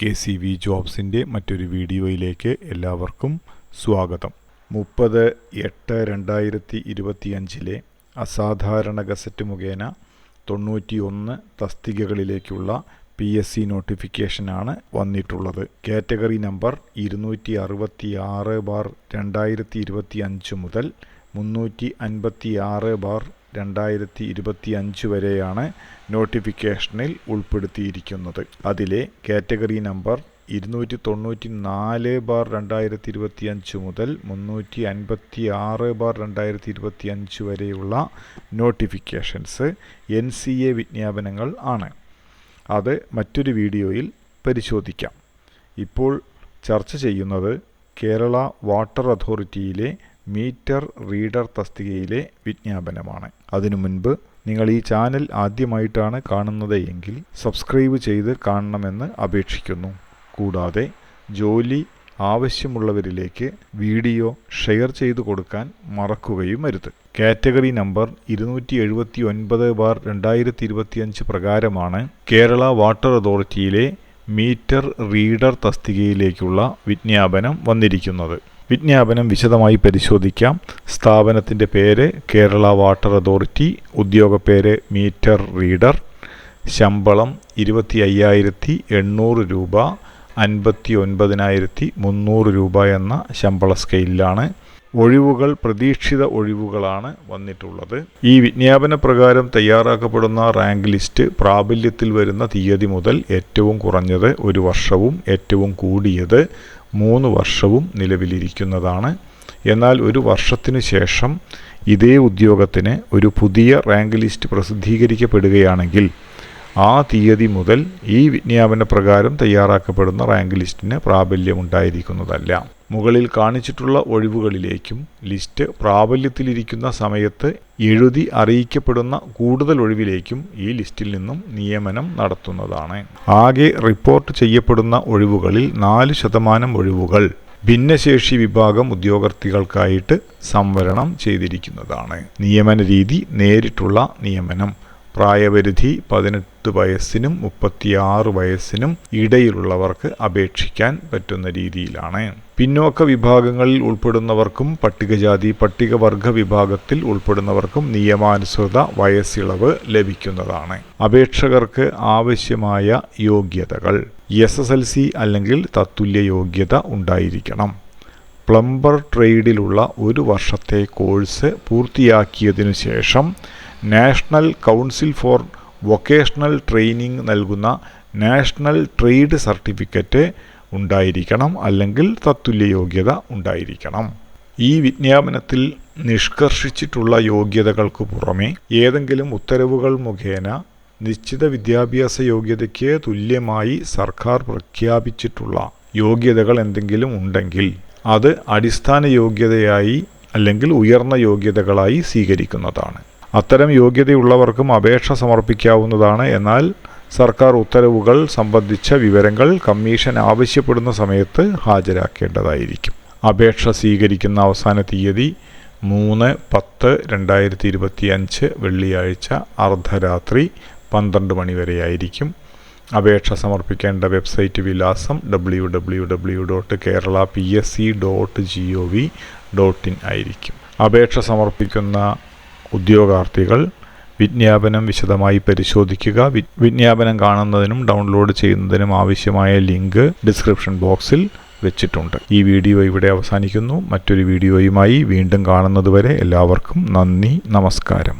K C V ജോബ്സിന്റെ മറ്റൊരു വീഡിയോയിലേക്ക് എല്ലാവർക്കും സ്വാഗതം. മുപ്പത് എട്ട് രണ്ടായിരത്തി ഇരുപത്തിയഞ്ചിലെ അസാധാരണ ഗസറ്റ് മുഖേന തൊണ്ണൂറ്റി ഒന്ന് തസ്തികകളിലേക്കുള്ള പി എസ് സി നോട്ടിഫിക്കേഷനാണ് വന്നിട്ടുള്ളത്. കാറ്റഗറി നമ്പർ ഇരുന്നൂറ്റി അറുപത്തി ആറ് ബാർ രണ്ടായിരത്തി ഇരുപത്തി അഞ്ച് മുതൽ മുന്നൂറ്റി അൻപത്തി ആറ് ബാർ രണ്ടായിരത്തി ഇരുപത്തി അഞ്ച് വരെയാണ് നോട്ടിഫിക്കേഷനിൽ ഉൾപ്പെടുത്തിയിരിക്കുന്നത്. അതിലെ കാറ്റഗറി നമ്പർ ഇരുന്നൂറ്റി തൊണ്ണൂറ്റി നാല് ബാർ രണ്ടായിരത്തി ഇരുപത്തി അഞ്ച് മുതൽ മുന്നൂറ്റി അൻപത്തി ആറ് ബാർ രണ്ടായിരത്തി ഇരുപത്തി അഞ്ച് വരെയുള്ള നോട്ടിഫിക്കേഷൻസ് എൻ സി എ വിജ്ഞാപനങ്ങൾ ആണ്. അത് മറ്റൊരു വീഡിയോയിൽ പരിശോധിക്കാം. ഇപ്പോൾ ചർച്ച ചെയ്യുന്നത് കേരള വാട്ടർ അതോറിറ്റിയിലെ മീറ്റർ റീഡർ തസ്തികയിലെ വിജ്ഞാപനമാണ്. അതിനു മുൻപ് നിങ്ങൾ ഈ ചാനൽ ആദ്യമായിട്ടാണ് കാണുന്നത് എങ്കിൽ സബ്സ്ക്രൈബ് ചെയ്ത് കാണണമെന്ന് അപേക്ഷിക്കുന്നു. കൂടാതെ ജോലി ആവശ്യമുള്ളവരിലേക്ക് വീഡിയോ ഷെയർ ചെയ്തു കൊടുക്കാൻ മറക്കുകയും അരുത്. കാറ്റഗറി നമ്പർ ഇരുന്നൂറ്റി എഴുപത്തി ഒൻപത് ബാർ രണ്ടായിരത്തി ഇരുപത്തിയഞ്ച് പ്രകാരമാണ് കേരള വാട്ടർ അതോറിറ്റിയിലെ മീറ്റർ റീഡർ തസ്തികയിലേക്കുള്ള വിജ്ഞാപനം വന്നിരിക്കുന്നത്. വിജ്ഞാപനം വിശദമായി പരിശോധിക്കാം. സ്ഥാപനത്തിന്റെ പേര് കേരള വാട്ടർ അതോറിറ്റി ഉദ്യോഗ പേര് മീറ്റർ റീഡർ. ശമ്പളം ഇരുപത്തി അയ്യായിരത്തി എണ്ണൂറ് രൂപ അൻപത്തി ഒൻപതിനായിരത്തി മുന്നൂറ് രൂപ എന്ന ശമ്പള സ്കെയിലാണ് ഒഴിവുകൾ പ്രതീക്ഷിത ഒഴിവുകളാണ് വന്നിട്ടുള്ളത്. ഈ വിജ്ഞാപന പ്രകാരം തയ്യാറാക്കപ്പെടുന്ന റാങ്ക് ലിസ്റ്റ് പ്രാബല്യത്തിൽ വരുന്ന തീയതി മുതൽ ഏറ്റവും കുറഞ്ഞത് ഒരു വർഷവും ഏറ്റവും കൂടിയത് മൂന്ന് വർഷവും നിലവിലിരിക്കുന്നതാണ്. എന്നാൽ ഒരു വർഷത്തിനു ശേഷം ഇതേ ഉദ്യോഗത്തിന് ഒരു പുതിയ റാങ്ക് ലിസ്റ്റ് പ്രസിദ്ധീകരിക്കപ്പെടുകയാണെങ്കിൽ ആ തീയതി മുതൽ ഈ വിജ്ഞാപന പ്രകാരം തയ്യാറാക്കപ്പെടുന്ന റാങ്ക് ലിസ്റ്റിന് പ്രാബല്യമുണ്ടായിരിക്കുന്നതല്ല. മുകളിൽ കാണിച്ചിട്ടുള്ള ഒഴിവുകളിലേക്കും ലിസ്റ്റ് പ്രാബല്യത്തിലിരിക്കുന്ന സമയത്ത് എഴുതി അറിയിക്കപ്പെടുന്ന കൂടുതൽ ഒഴിവിലേക്കും ഈ ലിസ്റ്റിൽ നിന്നും നിയമനം നടത്തുന്നതാണ്. ആകെ റിപ്പോർട്ട് ചെയ്യപ്പെടുന്ന ഒഴിവുകളിൽ നാല് ശതമാനം ഒഴിവുകൾ ഭിന്നശേഷി വിഭാഗം ഉദ്യോഗാർത്ഥികൾക്കായിട്ട് സംവരണം ചെയ്തിരിക്കുന്നതാണ്. നിയമന രീതി നേരിട്ടുള്ള നിയമനം. പ്രായപരിധി പതിനെട്ട് വയസ്സിനും മുപ്പത്തിയാറ് വയസ്സിനും ഇടയിലുള്ളവർക്ക് അപേക്ഷിക്കാൻ പറ്റുന്ന രീതിയിലാണ്. പിന്നോക്ക വിഭാഗങ്ങളിൽ ഉൾപ്പെടുന്നവർക്കും പട്ടികജാതി പട്ടികവർഗ വിഭാഗത്തിൽ ഉൾപ്പെടുന്നവർക്കും നിയമാനുസൃത വയസ്സിളവ് ലഭിക്കുന്നതാണ്. അപേക്ഷകർക്ക് ആവശ്യമായ യോഗ്യതകൾ. എസ് എസ് എൽ സി അല്ലെങ്കിൽ തത്തുല്യ യോഗ്യത ഉണ്ടായിരിക്കണം. പ്ലംബർ ട്രേഡിലുള്ള ഒരു വർഷത്തെ കോഴ്സ് പൂർത്തിയാക്കിയതിനു ശേഷം National Council for Vocational Training നൽകുന്ന നാഷണൽ ട്രേഡ് സർട്ടിഫിക്കറ്റ് ഉണ്ടായിരിക്കണം അല്ലെങ്കിൽ തത്തുല്യ യോഗ്യത ഉണ്ടായിരിക്കണം. ഈ വിജ്ഞാപനത്തിൽ നിഷ്കർഷിച്ചിട്ടുള്ള യോഗ്യതകൾക്ക് പുറമെ ഏതെങ്കിലും ഉത്തരവുകൾ മുഖേന നിശ്ചിത വിദ്യാഭ്യാസ യോഗ്യതയ്ക്ക് തുല്യമായി സർക്കാർ പ്രഖ്യാപിച്ചിട്ടുള്ള യോഗ്യതകൾ എന്തെങ്കിലും ഉണ്ടെങ്കിൽ അത് അടിസ്ഥാന യോഗ്യതയായി അല്ലെങ്കിൽ ഉയർന്ന യോഗ്യതകളായി സ്വീകരിക്കുന്നതാണ്. അത്തരം യോഗ്യതയുള്ളവർക്കും അപേക്ഷ സമർപ്പിക്കാവുന്നതാണ്. എന്നാൽ സർക്കാർ ഉത്തരവുകൾ സംബന്ധിച്ച വിവരങ്ങൾ കമ്മീഷൻ ആവശ്യപ്പെടുന്ന സമയത്ത് ഹാജരാക്കേണ്ടതായിരിക്കും. അപേക്ഷ സ്വീകരിക്കുന്ന അവസാന തീയതി മൂന്ന് പത്ത് രണ്ടായിരത്തി ഇരുപത്തി അഞ്ച് വെള്ളിയാഴ്ച അർദ്ധരാത്രി പന്ത്രണ്ട് മണിവരെയായിരിക്കും അപേക്ഷ സമർപ്പിക്കേണ്ട വെബ്സൈറ്റ് വിലാസം W W W dot Kerala P S C dot G O V dot in ആയിരിക്കും. അപേക്ഷ സമർപ്പിക്കുന്ന ഉദ്യോഗാർത്ഥികൾ വിജ്ഞാപനം വിശദമായി പരിശോധിക്കുക. വിജ്ഞാപനം കാണുന്നതിനും ഡൗൺലോഡ് ചെയ്യുന്നതിനും ആവശ്യമായ ലിങ്ക് ഡിസ്ക്രിപ്ഷൻ ബോക്സിൽ വെച്ചിട്ടുണ്ട്. ഈ വീഡിയോ ഇവിടെ അവസാനിക്കുന്നു. മറ്റൊരു വീഡിയോയുമായി വീണ്ടും കാണുന്നതുവരെ എല്ലാവർക്കും നന്ദി നമസ്കാരം.